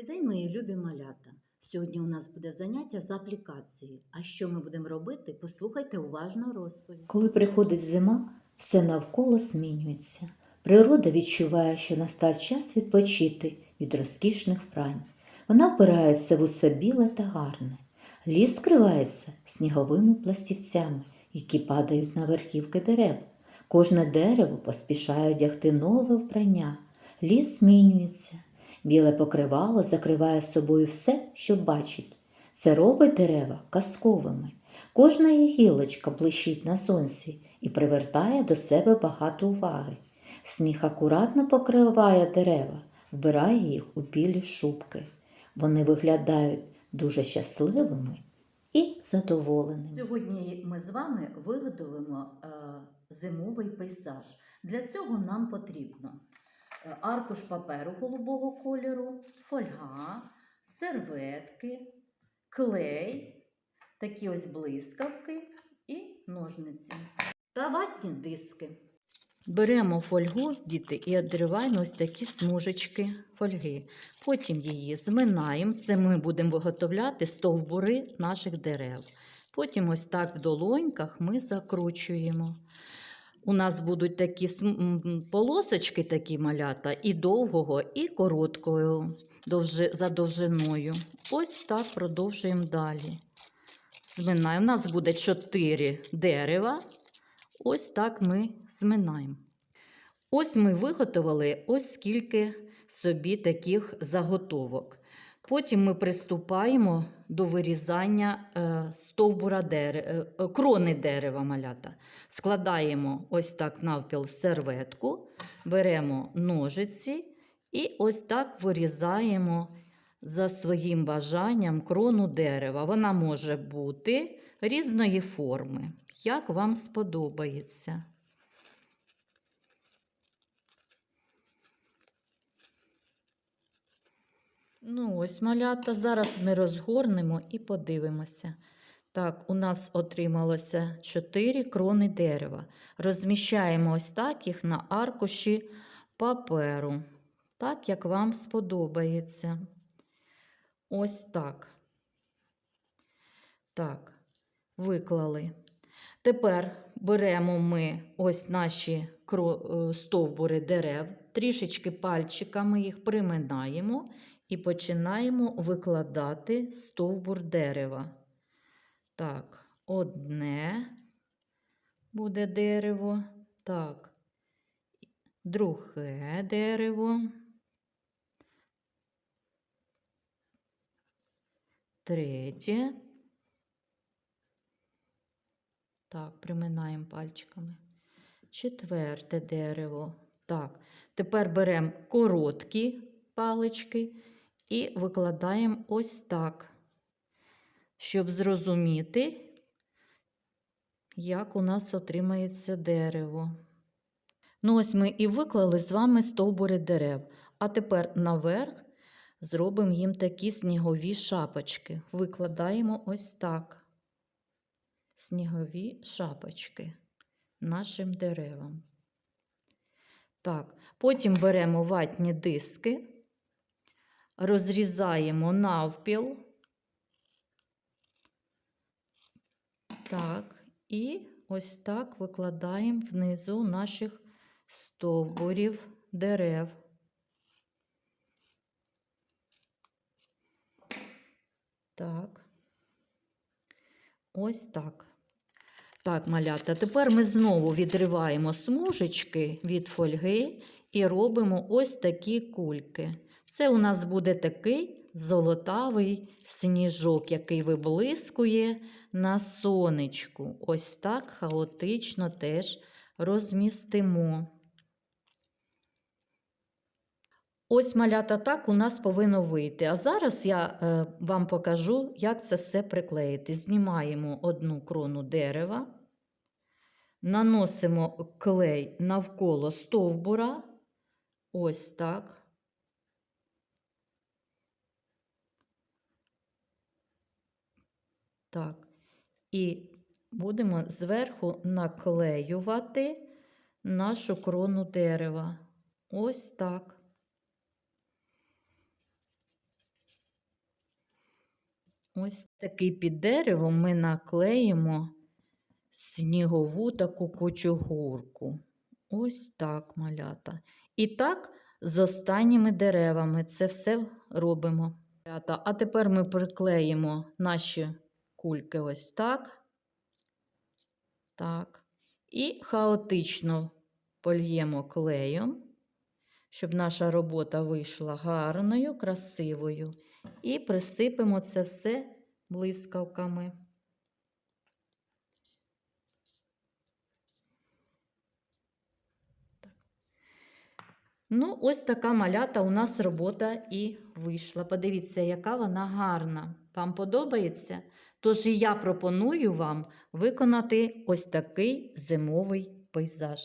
Добрий мої любі малята. Сьогодні у нас буде заняття з аплікації. А що ми будемо робити? Послухайте уважно розповідь. Коли приходить зима, все навколо змінюється. Природа відчуває, що настав час відпочити від розкішних вбрань. Вона вбирається в усе біле та гарне. Ліс скривається сніговими пластівцями, які падають на верхівки дерев. Кожне дерево поспішає одягти нове вбрання. Ліс змінюється. Біле покривало закриває собою все, що бачить. Це робить дерева казковими. Кожна її гілочка блищить на сонці і привертає до себе багато уваги. Сніг акуратно покриває дерева, вбирає їх у білі шубки. Вони виглядають дуже щасливими і задоволеними. Сьогодні ми з вами виготовимо е, зимовий пейзаж. Для цього нам потрібно аркуш паперу голубого кольору, фольга, серветки, клей, такі ось блискавки і ножниці. Та ватні диски. Беремо фольгу, діти, і відриваємо ось такі смужечки фольги. Потім її зминаємо. Це ми будемо виготовляти стовбури наших дерев. Потім ось так в долоньках ми закручуємо. У нас будуть такі полосочки, такі малята, і довгого, і короткою довжи, за довжиною. Ось так продовжуємо далі. Зминаємо. У нас буде 4 дерева. Ось так ми зминаємо. Ось ми виготовили ось скільки собі таких заготовок. Потім ми приступаємо до вирізання е, стовбура дерева, крони дерева малята. Складаємо ось так навпіл серветку, беремо ножиці і ось так вирізаємо за своїм бажанням крону дерева. Вона може бути різної форми, як вам сподобається. Ну, ось малята. Зараз ми розгорнемо і подивимося. Так, у нас отрималося 4 крони дерева. Розміщаємо ось так їх на аркуші паперу, так як вам сподобається. Ось так. Так, виклали. Тепер беремо ми ось наші е, стовбури дерев, трішечки пальчиками їх приминаємо і починаємо викладати стовбур дерева. Так, одне буде дерево. Так, друге дерево. Третє. Так, приминаємо пальчиками. Четверте дерево. Так, тепер беремо короткі палички і викладаємо ось так, щоб зрозуміти, як у нас отримається дерево. Ну, ось ми і виклали з вами стовбури дерев. А тепер наверх зробимо їм такі снігові шапочки. Викладаємо ось так. Снігові шапочки нашим деревам. Так, потім беремо ватні диски, розрізаємо навпіл. Так, і ось так викладаємо внизу наших стовбурів дерев. Так. Ось так. Так, малята, тепер ми знову відриваємо смужечки від фольги і робимо ось такі кульки. Це у нас буде такий золотавий сніжок, який виблискує на сонечку. Ось так хаотично теж розмістимо. Ось малята так у нас повинно вийти. А зараз я е, вам покажу, як це все приклеїти. Знімаємо одну крону дерева, наносимо клей навколо стовбура. Ось так. Так. І будемо зверху наклеювати нашу крону дерева. Ось так. Ось такий під деревом ми наклеїмо снігову таку кучугурку. Ось так, малята. І так з останніми деревами це все робимо. А тепер ми приклеїмо наші кульки ось так. Так. І хаотично польємо клеєм, щоб наша робота вийшла гарною, красивою. І присипемо це все блискавками. Ну, ось така малята у нас робота і вийшла. Подивіться, яка вона гарна. Вам подобається? Тож я пропоную вам виконати ось такий зимовий пейзаж.